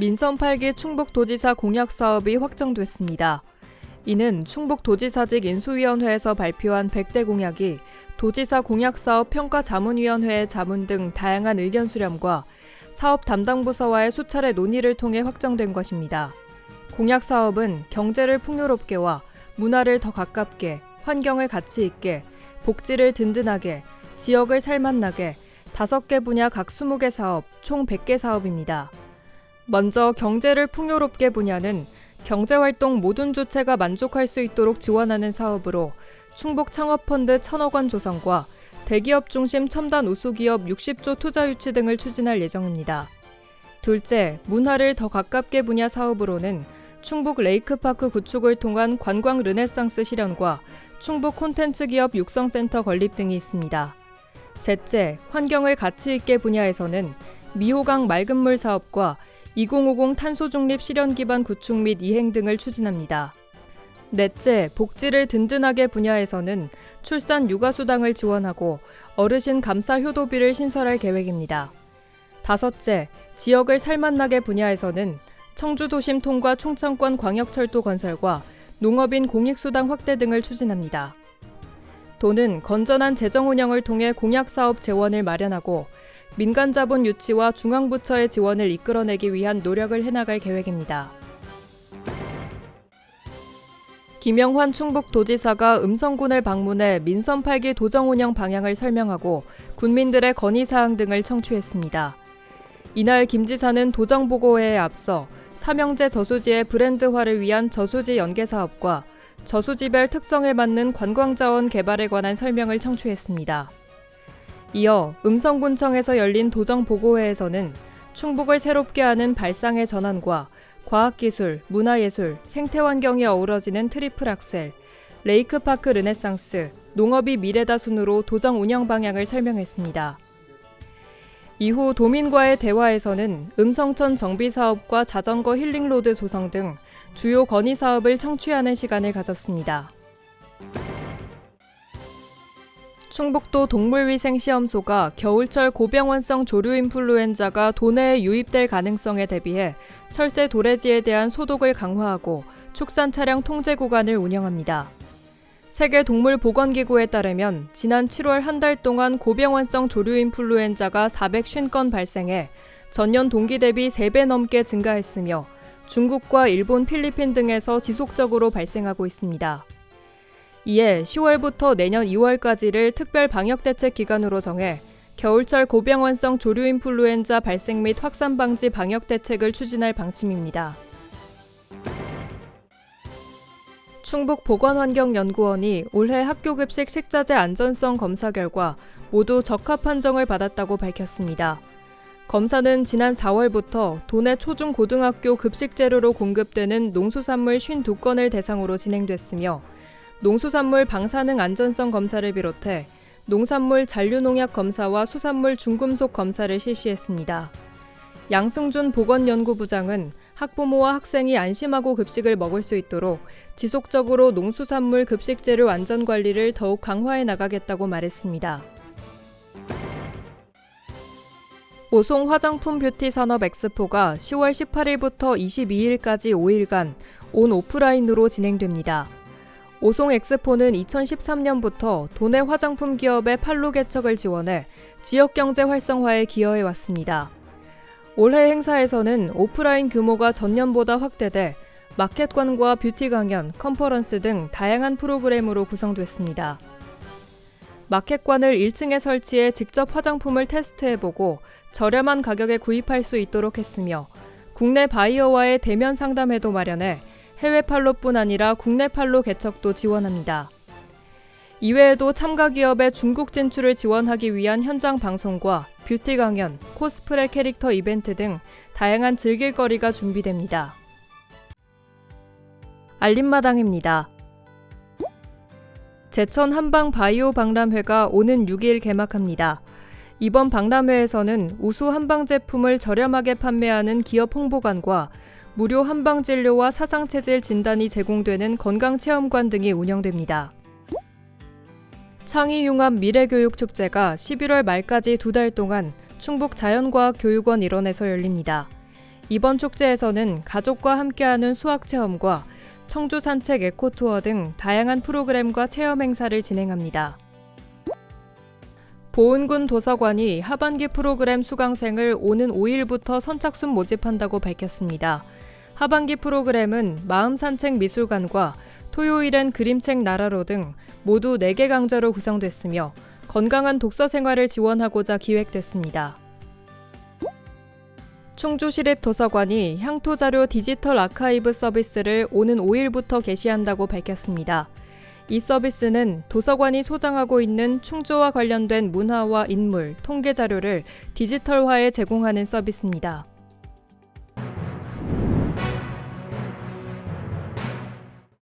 민선 8기 충북도지사 공약 사업이 확정됐습니다. 이는 충북도지사직 인수위원회에서 발표한 100대 공약이 도지사 공약사업 평가 자문위원회의 자문 등 다양한 의견 수렴과 사업 담당 부서와의 수차례 논의를 통해 확정된 것입니다. 공약 사업은 경제를 풍요롭게와 문화를 더 가깝게, 환경을 가치 있게, 복지를 든든하게, 지역을 살맛나게 다섯 개 분야 각 20개 사업, 총 100개 사업입니다. 먼저 경제를 풍요롭게 분야는 경제활동 모든 주체가 만족할 수 있도록 지원하는 사업으로 충북 창업펀드 1천억 원 조성과 대기업 중심 첨단 우수기업 60조 투자 유치 등을 추진할 예정입니다. 둘째, 문화를 더 가깝게 분야 사업으로는 충북 레이크파크 구축을 통한 관광 르네상스 실현과 충북 콘텐츠 기업 육성센터 건립 등이 있습니다. 셋째, 환경을 가치 있게 분야에서는 미호강 맑은 물 사업과 2050 탄소 중립 실현 기반 구축 및 이행 등을 추진합니다. 넷째, 복지를 든든하게 분야에서는 출산 육아 수당을 지원하고 어르신 감사 효도비를 신설할 계획입니다. 다섯째, 지역을 살맛나게 분야에서는 청주 도심 통과 충청권 광역철도 건설과 농업인 공익수당 확대 등을 추진합니다. 도는 건전한 재정 운영을 통해 공약 사업 재원을 마련하고 민간 자본 유치와 중앙부처의 지원을 이끌어내기 위한 노력을 해나갈 계획입니다. 김영환 충북도지사가 음성군을 방문해 민선 8기 도정 운영 방향을 설명하고 군민들의 건의 사항 등을 청취했습니다. 이날 김 지사는 도정 보고회에 앞서 삼형제 저수지의 브랜드화를 위한 저수지 연계 사업과 저수지별 특성에 맞는 관광자원 개발에 관한 설명을 청취했습니다. 이어 음성군청에서 열린 도정 보고회에서는 충북을 새롭게 하는 발상의 전환과 과학기술, 문화예술, 생태환경이 어우러지는 트리플 악셀, 레이크파크 르네상스, 농업이 미래다 순으로 도정 운영 방향을 설명했습니다. 이후 도민과의 대화에서는 음성천 정비 사업과 자전거 힐링로드 조성 등 주요 건의 사업을 청취하는 시간을 가졌습니다. 충북도 동물위생시험소가 겨울철 고병원성 조류 인플루엔자가 도내에 유입될 가능성에 대비해 철새 도래지에 대한 소독을 강화하고 축산 차량 통제 구간을 운영합니다. 세계동물보건기구에 따르면 지난 7월 한 달 동안 고병원성 조류 인플루엔자가 450건 발생해 전년 동기 대비 3배 넘게 증가했으며 중국과 일본, 필리핀 등에서 지속적으로 발생하고 있습니다. 이에 10월부터 내년 2월까지를 특별 방역 대책 기간으로 정해 겨울철 고병원성 조류 인플루엔자 발생 및 확산 방지 방역 대책을 추진할 방침입니다. 충북 보건환경연구원이 올해 학교급식 식자재 안전성 검사 결과 모두 적합 판정을 받았다고 밝혔습니다. 검사는 지난 4월부터 도내 초중 고등학교 급식 재료로 공급되는 농수산물 52건을 대상으로 진행됐으며 농수산물 방사능 안전성 검사를 비롯해 농산물 잔류농약 검사와 수산물 중금속 검사를 실시했습니다. 양승준 보건연구부장은 학부모와 학생이 안심하고 급식을 먹을 수 있도록 지속적으로 농수산물 급식 재료 안전 관리를 더욱 강화해 나가겠다고 말했습니다. 오송 화장품 뷰티 산업 엑스포가 10월 18일부터 22일까지 5일간 온 오프라인으로 진행됩니다. 오송 엑스포는 2013년부터 도내 화장품 기업의 판로 개척을 지원해 지역 경제 활성화에 기여해 왔습니다. 올해 행사에서는 오프라인 규모가 전년보다 확대돼 마켓관과 뷰티 강연, 컨퍼런스 등 다양한 프로그램으로 구성됐습니다. 마켓관을 1층에 설치해 직접 화장품을 테스트해보고 저렴한 가격에 구입할 수 있도록 했으며 국내 바이어와의 대면 상담회도 마련해 해외 판로뿐 아니라 국내 판로 개척도 지원합니다. 이외에도 참가 기업의 중국 진출을 지원하기 위한 현장 방송과 뷰티 강연, 코스프레 캐릭터 이벤트 등 다양한 즐길거리가 준비됩니다. 알림마당입니다. 제천 한방 바이오 박람회가 오는 6일 개막합니다. 이번 박람회에서는 우수 한방 제품을 저렴하게 판매하는 기업 홍보관과 무료 한방 진료와 사상 체질 진단이 제공되는 건강 체험관 등이 운영됩니다. 창의융합 미래교육 축제가 11월 말까지 두 달 동안 충북 자연과학교육원 일원에서 열립니다. 이번 축제에서는 가족과 함께하는 수학 체험과 청주 산책 에코투어 등 다양한 프로그램과 체험 행사를 진행합니다. 보은군 도서관이 하반기 프로그램 수강생을 오는 5일부터 선착순 모집한다고 밝혔습니다. 하반기 프로그램은 마음산책 미술관과 토요일엔 그림책 나라로 등 모두 4개 강좌로 구성됐으며 건강한 독서 생활을 지원하고자 기획됐습니다. 충주시립 도서관이 향토자료 디지털 아카이브 서비스를 오는 5일부터 개시한다고 밝혔습니다. 이 서비스는 도서관이 소장하고 있는 충주와 관련된 문화와 인물, 통계 자료를 디지털화해 제공하는 서비스입니다.